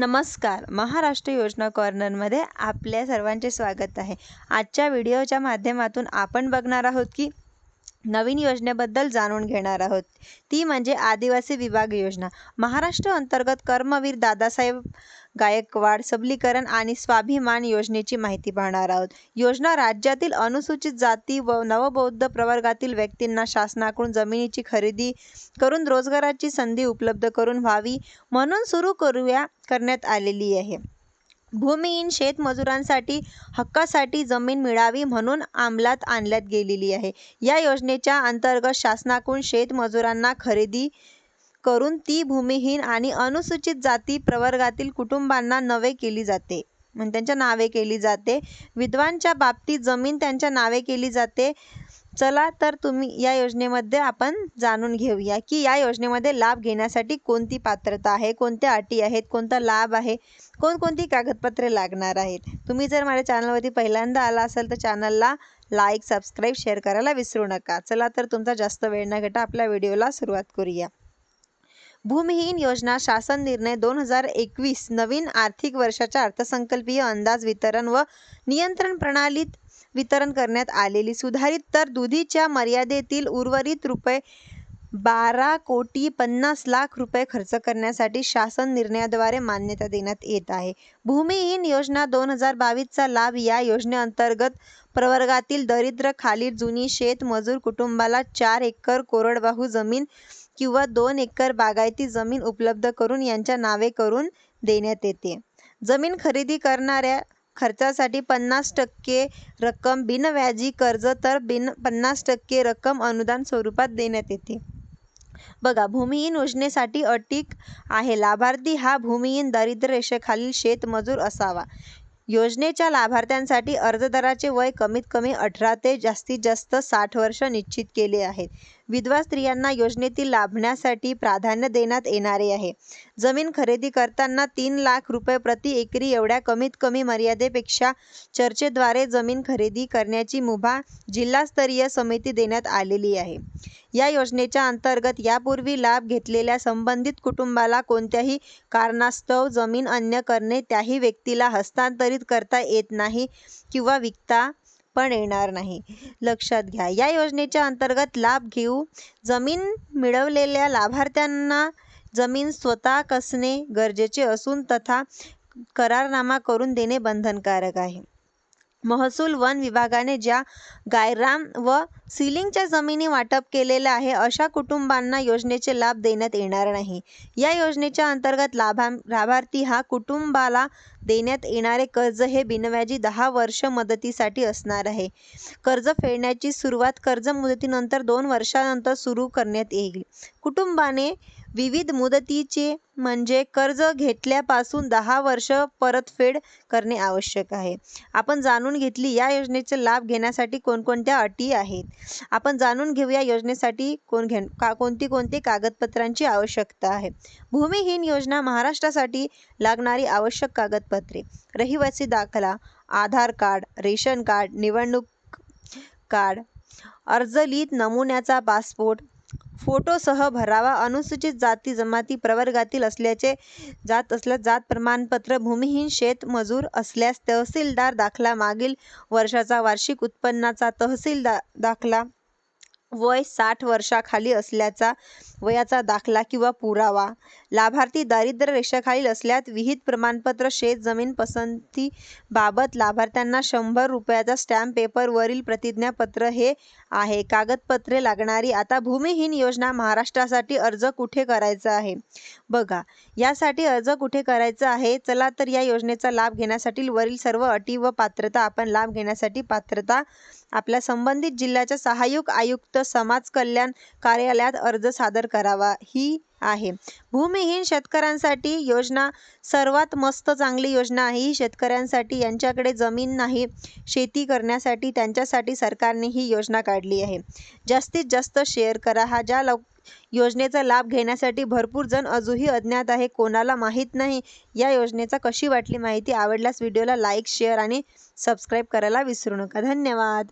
नमस्कार. महाराष्ट्र योजना कॉर्नरमध्ये आपल्या सर्वांचे स्वागत आहे. आजच्या व्हिडिओच्या माध्यमातून आपण बघणार आहोत की नवीन योजनेबद्दल जाणून घेणार आहोत. ती म्हणजे आदिवासी विभाग योजना. महाराष्ट्र अंतर्गत कर्मवीर दादासाहेब गायकवाड सबलीकरण आणि स्वाभिमान योजनेची माहिती पाहणार आहोत. योजना राज्यातील अनुसूचित जाती व नवबौद्ध प्रवर्गातील व्यक्तींना शासनाकडून जमिनीची खरेदी करून रोजगाराची संधी उपलब्ध करून व्हावी म्हणून सुरू करूया करण्यात आलेली आहे. भूमिहीन शेतमजुरांसाठी हक्कासाठी जमीन मिळावी म्हणून अंमलात आणण्यात गेलेली आहे. या योजनेच्या अंतर्गत शासनाकडून शेतमजुरांना खरेदी करून ती भूमिहीन आणि अनुसूचित जाती प्रवर्गातील कुटुंबांना नवे केली जाते. म्हणजे त्यांच्या नावे केली जाते. विधवांच्या बाबतीत जमीन त्यांच्या नावे केली जाते. चला तर तुम्ही या योजनेमध्ये आपण जाणून घेऊया की या योजनेमध्ये लाभ घेण्यासाठी कोणती पात्रता आहे कोणत्या अटी आहेत कोणता लाभ आहे कोणकोणती कागदपत्रे लागणार आहेत. तुम्ही जर माझ्या चॅनलवरती पहिल्यांदा आला असाल तर चॅनलला लाईक सबस्क्राईब शेअर करायला विसरू नका. चला तर तुमचा जास्त वेळ न घेता आपल्या व्हिडिओला सुरुवात करूया. भूमिहीन योजना शासन निर्णय दोन हजार एकवीस नवीन आर्थिक वर्षाच्या अर्थसंकल्पीय अंदाज वितरण व नियंत्रण प्रणालीत वितरण करण्यात आलेली सुधारित तर दुधीच्या मर्यादेतील उर्वरित रुपये बारा कोटी पन्नास लाख रुपये खर्च करण्यासाठी शासन निर्णयाद्वारे मान्यता देण्यात येत आहे. भूमिहीन योजना दोन हजार बावीसचा लाभ या योजनेअंतर्गत प्रवर्गातील दरिद्र खालील जुनी शेत मजूर कुटुंबाला चार एकर कोरडवाहू जमीन किंवा दोन एकर बागायती जमीन उपलब्ध करून यांच्या नावे करून देण्यात येते. जमीन खरेदी करणाऱ्या खर्चासाठी पन्नास टक्के रक्कम बिनव्याजी कर्ज तर बिन पन्नास टक्के रक्कम अनुदान स्वरूपात देण्यात येते. बघा भूमिहीन योजनेसाठी अटीक आहे. लाभार्थी हा भूमिहीन दारिद्र्य रेषेखालील शेतमजूर असावा. योजनेच्या लाभार्थ्यांसाठी अर्जदाराचे वय कमीत कमी अठरा ते जास्तीत जास्त साठ वर्ष निश्चित केले आहेत विधवा स्त्रियांना योजनेतील लाभण्यासाठी प्राधान्य देण्यात येणारे आहे. जमीन खरेदी करताना तीन लाख रुपये प्रति एकरी एवढ्या कमीत कमी मर्यादेपेक्षा चर्चेद्वारे जमीन खरेदी करण्याची मुभा जिल्हास्तरीय समिती देण्यात आलेली आहे. या योजनेच्या अंतर्गत यापूर्वी लाभ घेतलेल्या संबंधित कुटुंबाला कोणत्याही कारणास्तव जमीन अन्य करणे त्याही व्यक्तीला हस्तांतरित करता येत नाही किंवा विकता पण येणार नाही. लक्षात घ्या या योजनेच्या अंतर्गत लाभ घेऊ. जमीन मिळवलेल्या लाभार्थ्यांना जमीन स्वतः कसणे गरजेचे असून तथा करारनामा करून देणे बंधनकारक आहे. महसूल वन विभागाने ज्या गायराम व सिलिंगच्या जमिनी वाटप केलेल्या आहे अशा कुटुंबांना योजनेचे लाभ देण्यात येणार नाही. या योजनेच्या अंतर्गत लाभा लाभार्थी हा कुटुंबाला देण्यात येणारे कर्ज हे बिनव्याजी दहा वर्ष मदतीसाठी असणार आहे. कर्ज फेडण्याची सुरुवात कर्ज मुदतीनंतर दोन वर्षानंतर सुरू करण्यात येईल. कुटुंबाने विविध मुदतीचे म्हणजे कर्ज घेतल्यापासून दहा वर्ष परतफेड करणे आवश्यक आहे. आपण जाणून घेतली या योजनेचे लाभ घेण्यासाठी कोणकोणत्या अटी आहेत? आपण जाणून घेऊया योजनेसाठी कोण घे का कोणती कोणती कागदपत्रांची आवश्यकता आहे? भूमिहीन योजना महाराष्ट्रासाठी लागणारी आवश्यक कागदपत्रे. रहिवासी दाखला आधार कार्ड रेशन कार्ड निवडणूक कार्ड अर्जलित नमुन्याचा पासपोर्ट फोटोसह भरावा. अनुसूचित जाती जमाती प्रवर्गातील असल्याचे जात असल्यास जात प्रमाणपत्र भूमिहीन शेत मजूर असल्यास तहसीलदार दाखला मागील वर्षाचा वार्षिक उत्पन्नाचा तहसील दा दाखला वय साठ वर्षाखाली असल्याचा वयाचा दाखला किंवा पुरावा. लाभार्थी दारिद्र्य रेषेखालील असल्यास विहित प्रमाणपत्र शेत जमीन पसंतीबाबत लाभार्थ्यांना शंभर रुपयाचा स्टॅम्प पेपरवरील प्रतिज्ञापत्र हे आहे. कागदपत्रे लागणारी आता भूमिहीन योजना महाराष्ट्रासाठी अर्ज कुठे करायचा आहे? बघा यासाठी अर्ज कुठे करायचा आहे? चला तर या योजनेचा लाभ घेण्यासाठी वरील सर्व अटी व पात्रता आपण लाभ घेण्यासाठी पात्रता आपल्या संबंधित जिल्ह्याच्या सहाय्यक आयुक्त समाज कल्याण कार्यालयात अर्ज सादर करावा. ही आहे. भूमिहीन शेतकऱ्यांसाठी योजना सर्वात मस्त चांगली योजना आहे. ही शेतकऱ्यांसाठी यांच्याकडे जमीन नाही शेती करण्यासाठी त्यांच्यासाठी सरकारने ही योजना काढली आहे. जास्तीत जास्त शेअर करा. हा ज्या लव योजनेचा लाभ घेण्यासाठी भरपूर जण अजूनही अज्ञात आहे. कोणाला माहीत नाही या योजनेचा कशी वाटली माहिती आवडल्यास व्हिडिओला लाईक शेअर आणि सबस्क्राईब करायला विसरू नका. धन्यवाद.